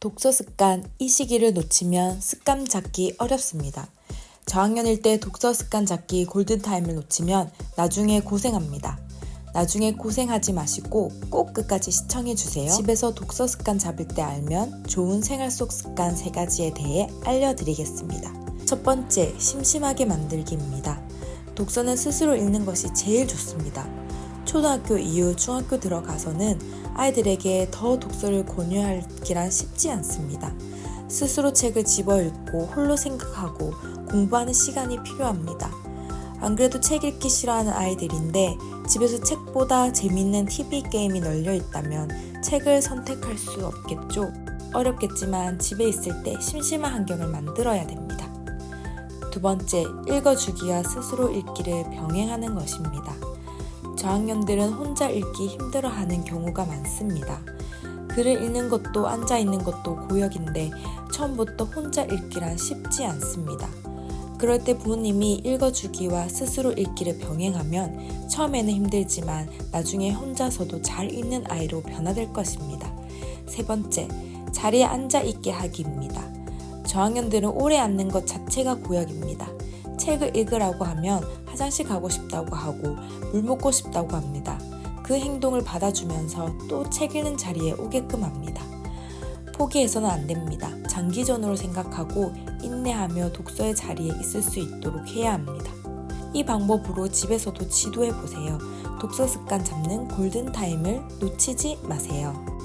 독서 습관 이 시기를 놓치면 습관 잡기 어렵습니다. 저학년일 때 독서 습관 잡기 골든타임을 놓치면 나중에 고생합니다. 나중에 고생하지 마시고 꼭 끝까지 시청해주세요. 집에서 독서 습관 잡을 때 알면 좋은 생활 속 습관 세 가지에 대해 알려드리겠습니다. 첫 번째, 심심하게 만들기입니다. 독서는 스스로 읽는 것이 제일 좋습니다. 초등학교 이후 중학교 들어가서는 아이들에게 더 독서를 권유하기란 쉽지 않습니다. 스스로 책을 집어 읽고 홀로 생각하고 공부하는 시간이 필요합니다. 안 그래도 책 읽기 싫어하는 아이들인데 집에서 책보다 재밌는 TV 게임이 널려 있다면 책을 선택할 수 없겠죠. 어렵겠지만 집에 있을 때 심심한 환경을 만들어야 됩니다. 두 번째, 읽어주기와 스스로 읽기를 병행하는 것입니다. 저학년들은 혼자 읽기 힘들어하는 경우가 많습니다. 글을 읽는 것도 앉아 있는 것도 고역인데 처음부터 혼자 읽기란 쉽지 않습니다. 그럴 때 부모님이 읽어주기와 스스로 읽기를 병행하면 처음에는 힘들지만 나중에 혼자서도 잘 읽는 아이로 변화될 것입니다. 세 번째, 자리에 앉아 있게 하기입니다. 저학년들은 오래 앉는 것 자체가 고역입니다. 책을 읽으라고 하면 화장실 가고 싶다고 하고 물 먹고 싶다고 합니다. 그 행동을 받아주면서 또 책 읽는 자리에 오게끔 합니다. 포기해서는 안 됩니다. 장기전으로 생각하고 인내하며 독서의 자리에 있을 수 있도록 해야 합니다. 이 방법으로 집에서도 지도해 보세요. 독서 습관 잡는 골든타임을 놓치지 마세요.